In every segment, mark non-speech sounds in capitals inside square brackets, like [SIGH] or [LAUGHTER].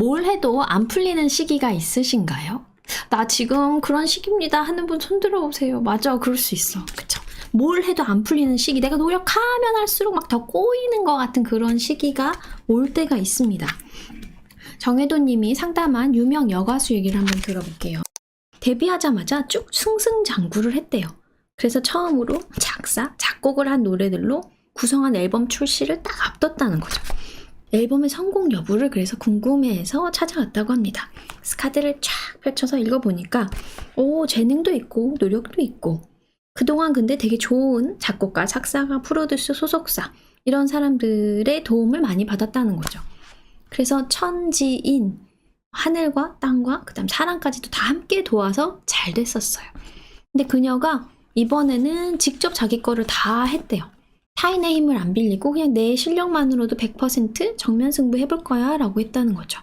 뭘 해도 안 풀리는 시기가 있으신가요? 나 지금 그런 시기입니다 하는 분 손들어 보세요. 맞아, 그럴 수 있어. 그쵸? 뭘 해도 안 풀리는 시기, 내가 노력하면 할수록 막 더 꼬이는 것 같은 그런 시기가 올 때가 있습니다. 정혜도님이 상담한 유명 여가수 얘기를 한번 들어볼게요. 데뷔하자마자 쭉 승승장구를 했대요. 그래서 처음으로 작사, 작곡을 한 노래들로 구성한 앨범 출시를 딱 앞뒀다는 거죠. 앨범의 성공 여부를 그래서 궁금해해서 찾아왔다고 합니다. 스카드를 쫙 펼쳐서 읽어보니까 오 재능도 있고 노력도 있고 그동안 근데 되게 좋은 작곡가, 작사가, 프로듀서, 소속사 이런 사람들의 도움을 많이 받았다는 거죠. 그래서 천지인 하늘과 땅과 그다음 사랑까지도 다 함께 도와서 잘 됐었어요. 근데 그녀가 이번에는 직접 자기 거를 다 했대요. 타인의 힘을 안 빌리고 그냥 내 실력만으로도 100% 정면 승부 해볼 거야 라고 했다는 거죠.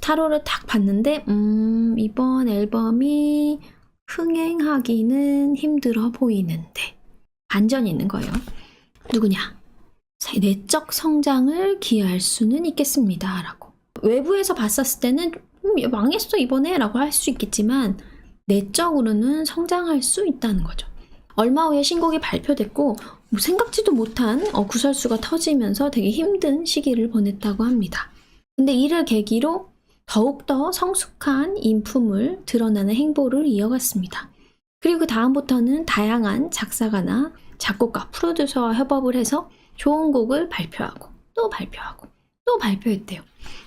타로를 딱 봤는데 음 이번 앨범이 흥행하기는 힘들어 보이는데 반전이 있는 거예요. 누구냐? 내적 성장을 기여할 수는 있겠습니다. 라고. 외부에서 봤었을 때는 음, 얘 망했어 이번에 라고 할 수 있겠지만 내적으로는 성장할 수 있다는 거죠. 얼마 후에 신곡이 발표됐고 뭐 생각지도 못한 어, 구설수가 터지면서 되게 힘든 시기를 보냈다고 합니다. 근데 이를 계기로 더욱더 성숙한 인품을 드러나는 행보를 이어갔습니다. 그리고 그 다음부터는 다양한 작사가나 작곡가, 프로듀서와 협업을 해서 좋은 곡을 발표하고 또 발표하고 또 발표했대요.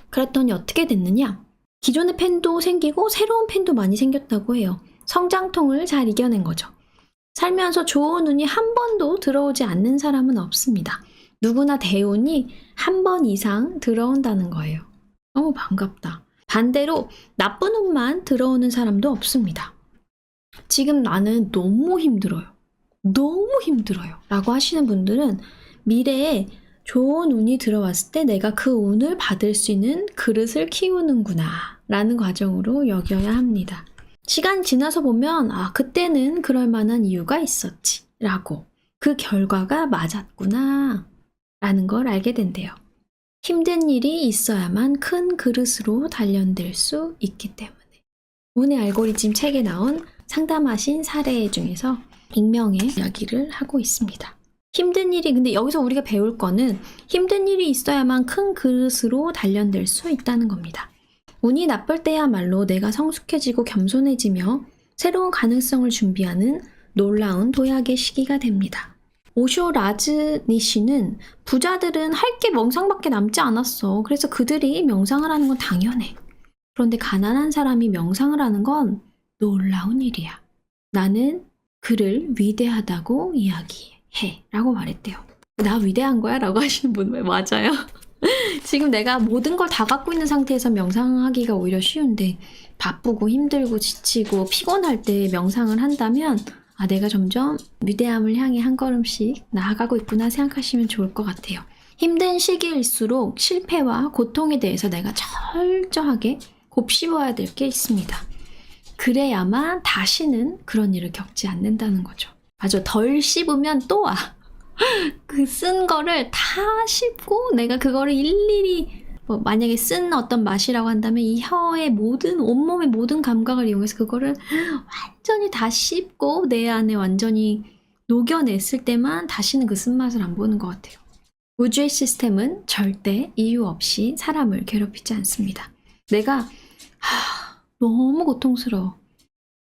그랬더니 어떻게 됐느냐? 기존의 팬도 생기고 새로운 팬도 많이 생겼다고 해요. 성장통을 잘 이겨낸 거죠. 살면서 좋은 운이 한 번도 들어오지 않는 사람은 없습니다. 누구나 대운이 한 번 이상 들어온다는 거예요. 너무 반갑다. 반대로 나쁜 운만 들어오는 사람도 없습니다. 지금 나는 너무 힘들어요. 너무 힘들어요. 라고 하시는 분들은 미래에 좋은 운이 들어왔을 때 내가 그 운을 받을 수 있는 그릇을 키우는구나. 라는 과정으로 여겨야 합니다. 시간 지나서 보면, 아, 그때는 그럴 만한 이유가 있었지. 라고. 그 결과가 맞았구나. 라는 걸 알게 된대요. 힘든 일이 있어야만 큰 그릇으로 단련될 수 있기 때문에. 운의 알고리즘 책에 나온 상담하신 사례 중에서 익명의 이야기를 하고 있습니다. 힘든 일이, 근데 여기서 우리가 배울 거는 힘든 일이 있어야만 큰 그릇으로 단련될 수 있다는 겁니다. 운이 나쁠 때야말로 내가 성숙해지고 겸손해지며 새로운 가능성을 준비하는 놀라운 도약의 시기가 됩니다. 오쇼 라즈니 씨는 부자들은 할 게 명상밖에 남지 않았어. 그래서 그들이 명상을 하는 건 당연해. 그런데 가난한 사람이 명상을 하는 건 놀라운 일이야. 나는 그를 위대하다고 이야기해. 라고 말했대요. 나 위대한 거야? 라고 하시는 분왜 맞아요? [LAUGHS] 지금 내가 모든 걸 다 갖고 있는 상태에서 명상하기가 오히려 쉬운데 바쁘고 힘들고 지치고 피곤할 때 명상을 한다면 아, 내가 점점 위대함을 향해 한 걸음씩 나아가고 있구나 생각하시면 좋을 것 같아요. 힘든 시기일수록 실패와 고통에 대해서 내가 철저하게 곱씹어야 될 게 있습니다. 그래야만 다시는 그런 일을 겪지 않는다는 거죠. 아주 덜 씹으면 또 와. 그 쓴 거를 다 씹고 내가 그거를 일일이 뭐 만약에 쓴 어떤 맛이라고 한다면 이 혀의 모든 온몸의 모든 감각을 이용해서 그거를 완전히 다 씹고 내 안에 완전히 녹여냈을 때만 다시는 그 쓴맛을 안 보는 것 같아요. 우주의 시스템은 절대 이유 없이 사람을 괴롭히지 않습니다. 내가 하, 너무 고통스러워.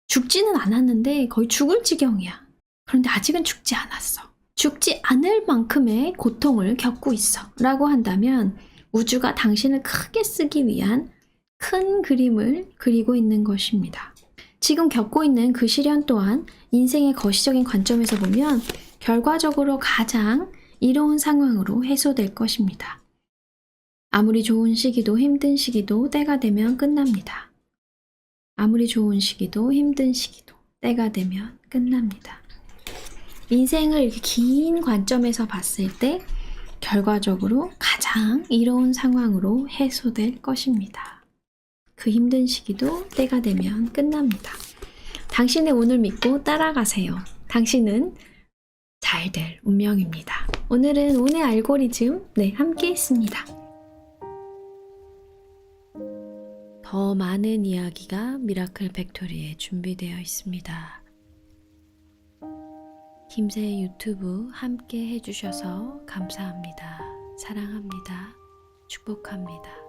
죽지는 않았는데 거의 죽을 지경이야. 그런데 아직은 죽지 않았어. 죽지 않을 만큼의 고통을 겪고 있어. 라고 한다면 우주가 당신을 크게 쓰기 위한 큰 그림을 그리고 있는 것입니다. 지금 겪고 있는 그 시련 또한 인생의 거시적인 관점에서 보면 결과적으로 가장 이로운 상황으로 해소될 것입니다. 아무리 좋은 시기도 힘든 시기도 때가 되면 끝납니다. 아무리 좋은 시기도 힘든 시기도 때가 되면 끝납니다. 인생을 이렇게 긴 관점에서 봤을 때 결과적으로 가장 이로운 상황으로 해소될 것입니다. 그 힘든 시기도 때가 되면 끝납니다. 당신의 운을 믿고 따라가세요. 당신은 잘 될 운명입니다. 오늘은 운의 알고리즘, 네, 함께 했습니다. 더 많은 이야기가 미라클 팩토리에 준비되어 있습니다. 김새의 유튜브 함께 해주셔서 감사합니다. 사랑합니다. 축복합니다.